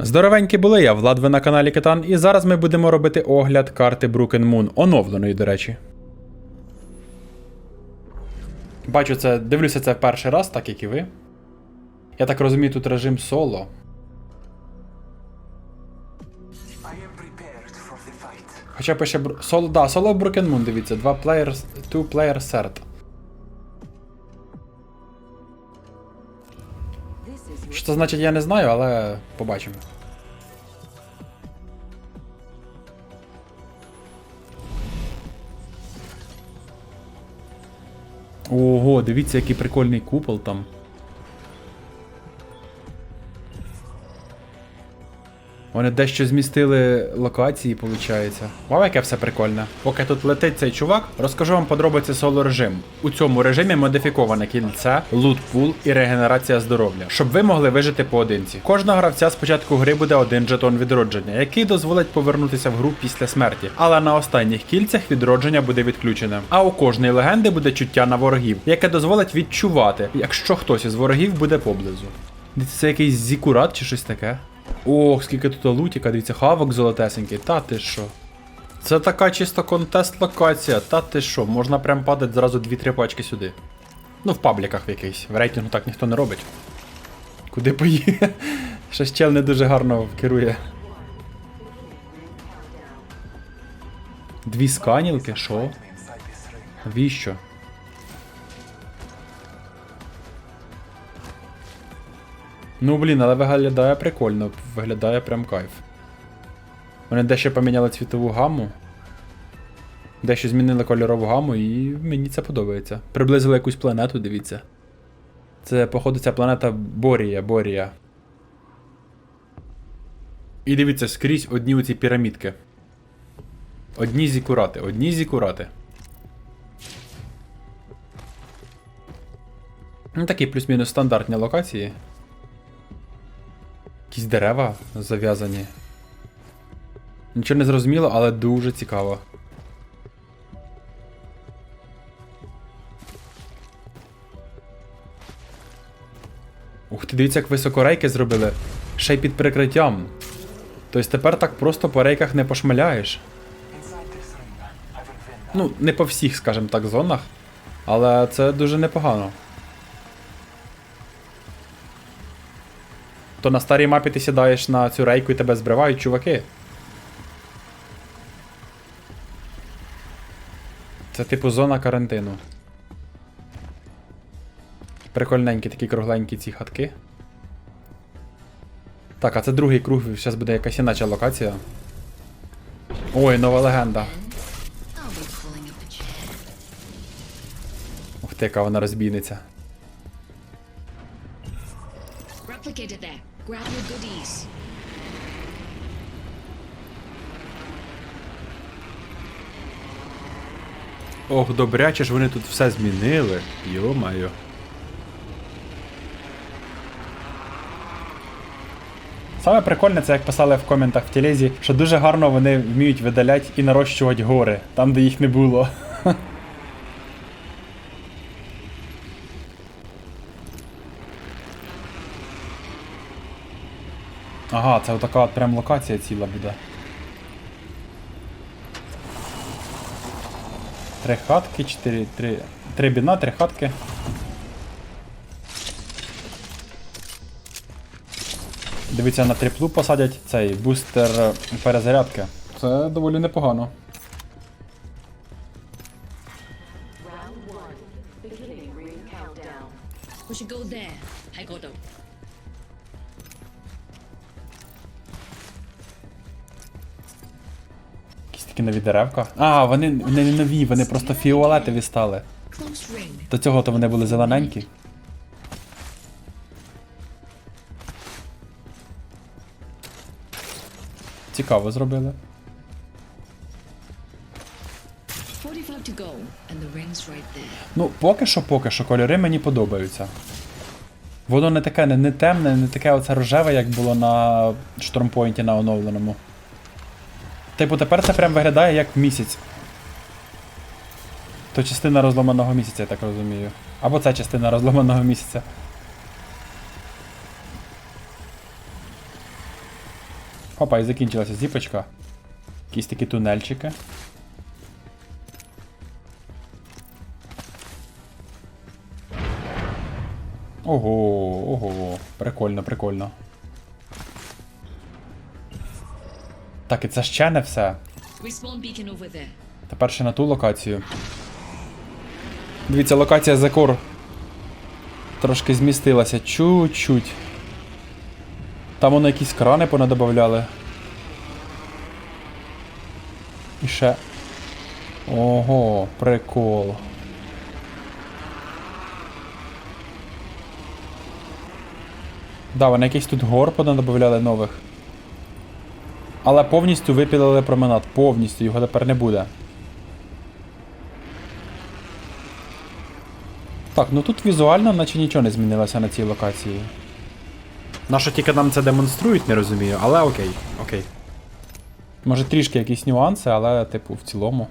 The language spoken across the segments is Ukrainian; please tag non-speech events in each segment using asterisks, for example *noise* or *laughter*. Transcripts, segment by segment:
Здоровенькі були я, Влад, ви на каналі Китан, і зараз ми будемо робити огляд карти Broken Moon, оновленої, до речі. Бачу, це дивлюся це перший раз, так як і ви. Я так розумію, тут режим соло. Хоча пише соло, да, соло Moon, дивіться, два players, two player set. Це значить, я не знаю, але побачимо. Ого, дивіться, який прикольний купол там. Вони дещо змістили локації, виходить. Вау, яке все прикольне. Поки тут летить цей чувак, розкажу вам подробиці соло режиму. У цьому режимі модифіковане кільце, лут-пул і регенерація здоров'я, щоб ви могли вижити поодинці. Кожного гравця спочатку гри буде один жетон відродження, який дозволить повернутися в гру після смерті. Але на останніх кільцях відродження буде відключене. А у кожної легенди буде чуття на ворогів, яке дозволить відчувати, якщо хтось із ворогів буде поблизу. Це якийсь зікурат чи щось таке. Ох, скільки тут лутіка, дивіться, хавок золотесенький, та ти що. Це така чисто контест локація, та ти що, можна прям падати зразу 2-3 пачки сюди. Ну, в пабліках в якийсь. В рейтингу так ніхто не робить. Куди поїде? Щось чел не дуже гарно керує. Дві сканілки, що? Навіщо? Ну блін, але виглядає прикольно, виглядає прям кайф. Вони дещо поміняли цвітову гаму. Дещо змінили кольорову гаму, і мені це подобається. Приблизили якусь планету, дивіться. Це, походу, ця планета Борія, Борія. І дивіться, скрізь одні оці пірамідки. Одні зікурати, одні зікурати. Ну, такі плюс-мінус стандартні локації. Якісь дерева зав'язані. Нічого не зрозуміло, але дуже цікаво. Ух ти, дивіться, як високо рейки зробили. Ще й під прикриттям. Тобто тепер так просто по рейках не пошмаляєш. Ну, не по всіх, скажімо так, зонах. Але це дуже непогано. То на старій мапі ти сідаєш на цю рейку і тебе збривають чуваки. Це типу зона карантину. Прикольненькі такі кругленькі ці хатки. Так, а це другий круг, зараз буде якась іначе локація. Ой, нова легенда. Ух ти, яка вона розбійниця. Replicator there. Grab your goodies. Ох, добряче ж вони тут все змінили. Йо-майо. Саме прикольне це як писали в коментах в Телезі, що дуже гарно вони вміють видаляти і нарощувати гори, там де їх не було. *laughs* Ага, це отака от прям локація ціла буде. Три хатки, чотири, три, три біна, три хатки. Дивіться, на триплу посадять цей бустер перезарядки. Це доволі непогано. Деревка. А, вони не нові, вони просто фіолетові стали. До цього то вони були зелененькі. Цікаво зробили. 45 to go, and the ring's right there. Ну, поки що, поки що, кольори мені подобаються. Воно не таке не, не темне, не таке оце рожеве, як було на штормпойнті на оновленому. Типу, тепер це прям виглядає як місяць. То частина розломаного місяця, я так розумію. Або це частина розломаного місяця. Опа, і закінчилася зіпочка. Якісь такі тунельчики. Ого, ого, прикольно, прикольно. Так, і це ще не все. Тепер ще на ту локацію. Дивіться, локація Зекор трошки змістилася. Чуть-чуть. Там воно якісь крани понадобавляли. І ще. Ого, прикол. Да, вони якісь тут гор понадобавляли нових. Але повністю випілили променад. Повністю, його тепер не буде. Так, ну тут візуально наче нічого не змінилося на цій локації. Нащо тільки нам це демонструють, не розумію, але окей, окей. Може трішки якісь нюанси, але, типу, в цілому.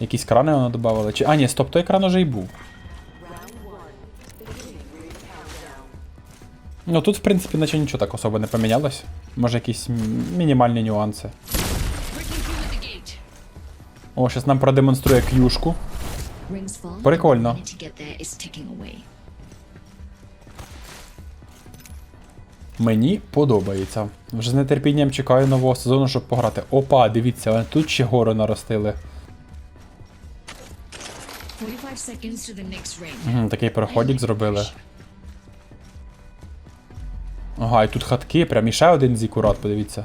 Якісь крани воно додавали. Чи. А, ні, стоп, той кран уже й був. Ну тут, в принципі, наче нічого так особо не помінялось. Може якісь мінімальні нюанси. О, щас нам продемонструє к'юшку. Прикольно. Мені подобається. Вже з нетерпінням чекаю нового сезону, щоб пограти. Опа, дивіться, вони тут ще гору наростили. 45 seconds to the next ring. Мгм, такий проходик зробили. Ага, і тут хатки, прям і ще один зікурат, подивіться.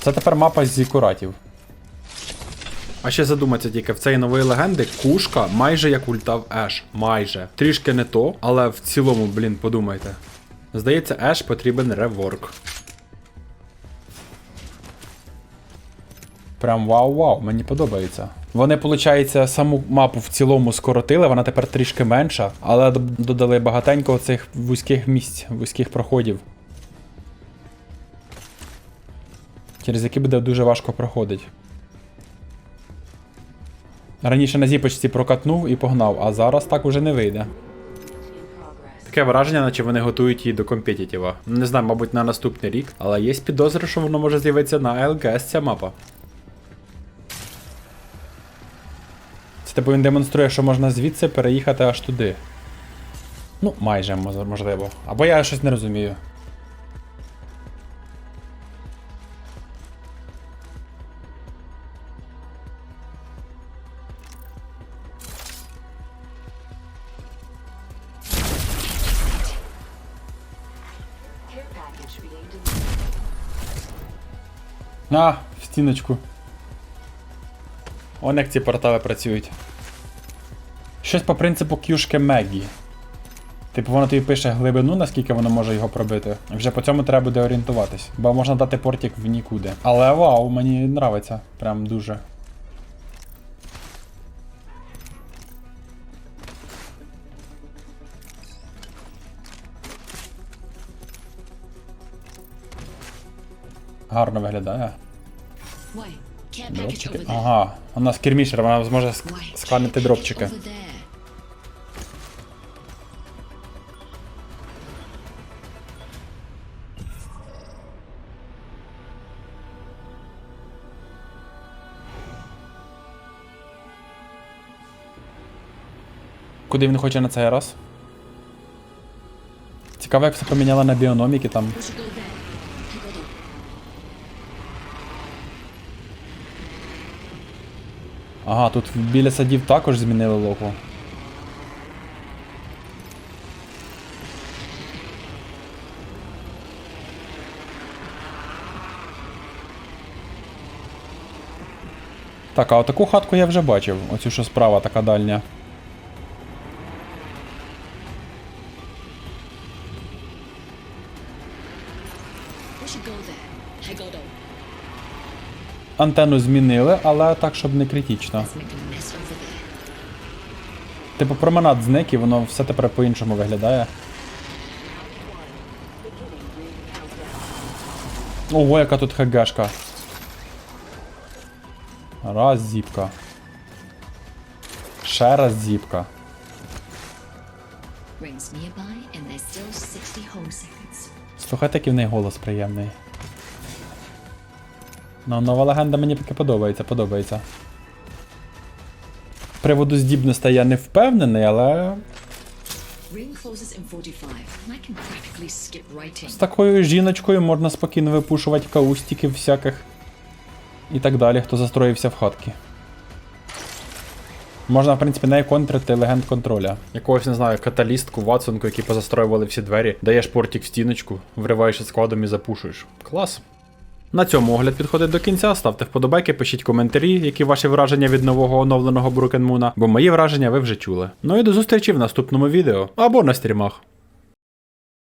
Це тепер мапа з зікуратів. А ще задуматься тільки, в цієї нової легенди кушка майже як ульта в Еш. Майже. Трішки не то, але в цілому, блін, подумайте. Здається, Еш потрібен реворк. Прям вау-вау, мені подобається. Вони, виходить, саму мапу в цілому скоротили, вона тепер трішки менша, але додали багатенько цих вузьких місць, вузьких проходів. Через які буде дуже важко проходити. Раніше на зіпочці прокатнув і погнав, а зараз так уже не вийде. Таке враження, наче вони готують її до компетітіва. Не знаю, мабуть, на наступний рік, але є підозри, що воно може з'явитися на ЛГС ця мапа. Це типу він демонструє, що можна звідси переїхати аж туди. Ну, майже можливо. Або я щось не розумію. А, в стіночку. Он як ці портали працюють. Щось по принципу кюшки Мегі. Типу воно тобі пише глибину, наскільки воно може його пробити. Вже по цьому треба буде орієнтуватись. Бо можна дати портик в нікуди. Але вау, мені нравиться. Прям дуже. Гарно виглядає. Why? Дропчики. Ага, у нас кермішер, вона зможе ск- сканити дропчики. Куди він хоче на цей раз? Цікаво, як все поміняла на біономіки там. Ага, тут біля садів також змінили локу. Так, а отаку хатку я вже бачив. Оцю що справа така дальня. Антенну змінили, але так, щоб не критично. Типу променад зник і воно все тепер по-іншому виглядає. Ого, яка тут хагашка. Раз зіпка. Ще раз зіпка. Rings nearby, and there's still 60 home seconds. Слухайте, який в неї голос приємний. Ну, нова легенда мені поки подобається, подобається. З приводу здібностей я не впевнений, але Ring closes in 45, and I can practically skip writing. з такою жіночкою можна спокійно випушувати каустиків всяких. І так далі, хто застроївся в хатки. Можна, в принципі, нею контрити легенд контроля. Якогось, не знаю, каталістку, ватсонку, які позастроювали всі двері, даєш портик в стіночку, вриваєшся складом і запушуєш. Клас. На цьому огляд підходить до кінця. Ставте вподобайки, пишіть коментарі, які ваші враження від нового оновленого Брукенмуна, бо мої враження ви вже чули. Ну і до зустрічі в наступному відео або на стрімах.